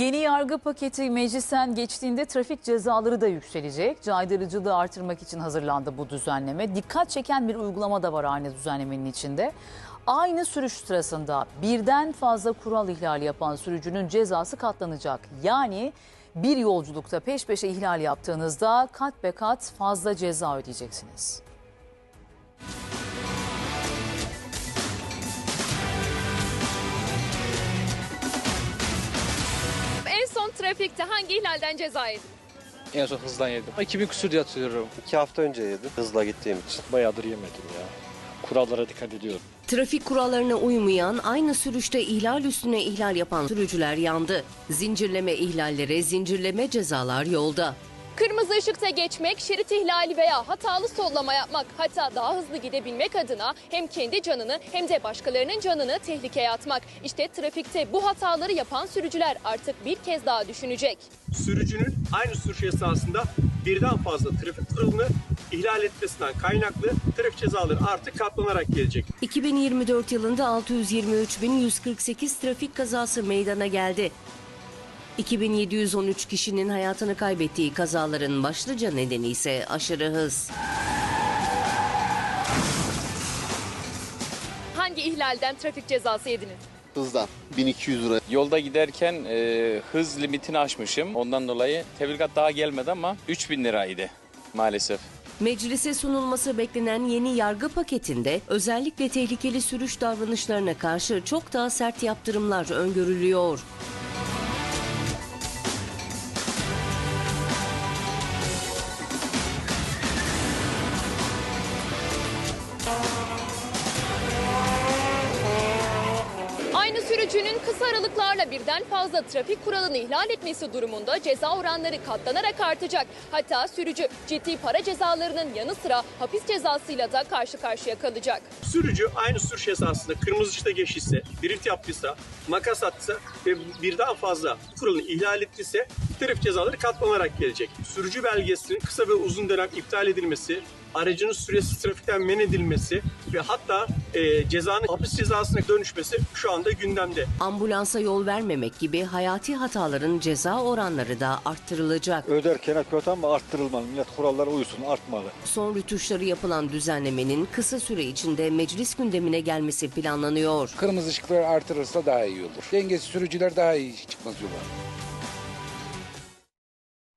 Yeni yargı paketi meclisten geçtiğinde trafik cezaları da yükselecek. Caydırıcılığı artırmak için hazırlandı bu düzenleme. Dikkat çeken bir uygulama da var aynı düzenlemenin içinde. Aynı sürüş sırasında birden fazla kural ihlali yapan sürücünün cezası katlanacak. Yani bir yolculukta peş peşe ihlal yaptığınızda kat be kat fazla ceza ödeyeceksiniz. Trafikte hangi ihlalden ceza yedin? En son hızdan yedim. 2000 küsür diye hatırlıyorum. İki hafta önce yedim hızla gittiğim için. Bayağıdır yemedim ya. Kurallara dikkat ediyorum. Trafik kurallarına uymayan, aynı sürüşte ihlal üstüne ihlal yapan sürücüler yandı. Zincirleme ihlallere zincirleme cezalar yolda. Kırmızı ışıkta geçmek, şerit ihlali veya hatalı sollama yapmak, hatta daha hızlı gidebilmek adına hem kendi canını hem de başkalarının canını tehlikeye atmak. İşte trafikte bu hataları yapan sürücüler artık bir kez daha düşünecek. sürücünün aynı sürüş esnasında birden fazla trafik kuralını ihlal etmesinden kaynaklı trafik cezaları artık katlanarak gelecek. 2024 yılında 623.148 trafik kazası meydana geldi. 2713 kişinin hayatını kaybettiği kazaların başlıca nedeni ise aşırı hız. Hangi ihlalden trafik cezası yediniz? hızdan 1200 lira. Yolda giderken e, hız limitini aşmışım. Ondan dolayı tebligat daha gelmedi ama 3000 liraydı maalesef. Meclise sunulması beklenen yeni yargı paketinde özellikle tehlikeli sürüş davranışlarına karşı çok daha sert yaptırımlar öngörülüyor. Sürücünün kısa aralıklarla birden fazla trafik kuralını ihlal etmesi durumunda ceza oranları katlanarak artacak. Hatta sürücü ciddi para cezalarının yanı sıra hapis cezasıyla da karşı karşıya kalacak. Sürücü aynı sürüş esnasında kırmızı ışıkta geçtiyse, drift yaptıysa, makas attıysa ve birden fazla kuralını ihlal ettiyse trafik cezaları katlanarak gelecek. Sürücü belgesinin kısa ve uzun dönem iptal edilmesi, aracının süresiz trafikten men edilmesi ve hatta e, cezanın hapis cezasına dönüşmesi şu anda gündemde. Ambulansa yol vermemek gibi hayati hataların ceza oranları da arttırılacak. Öderken kötü ama arttırılmalı. Millet kurallara uysun, artmalı. Son rütuşları yapılan düzenlemenin kısa süre içinde meclis gündemine gelmesi planlanıyor. Kırmızı ışıkları artırırsa daha iyi olur. Dengesiz sürücüler daha iyi çıkmaz yola.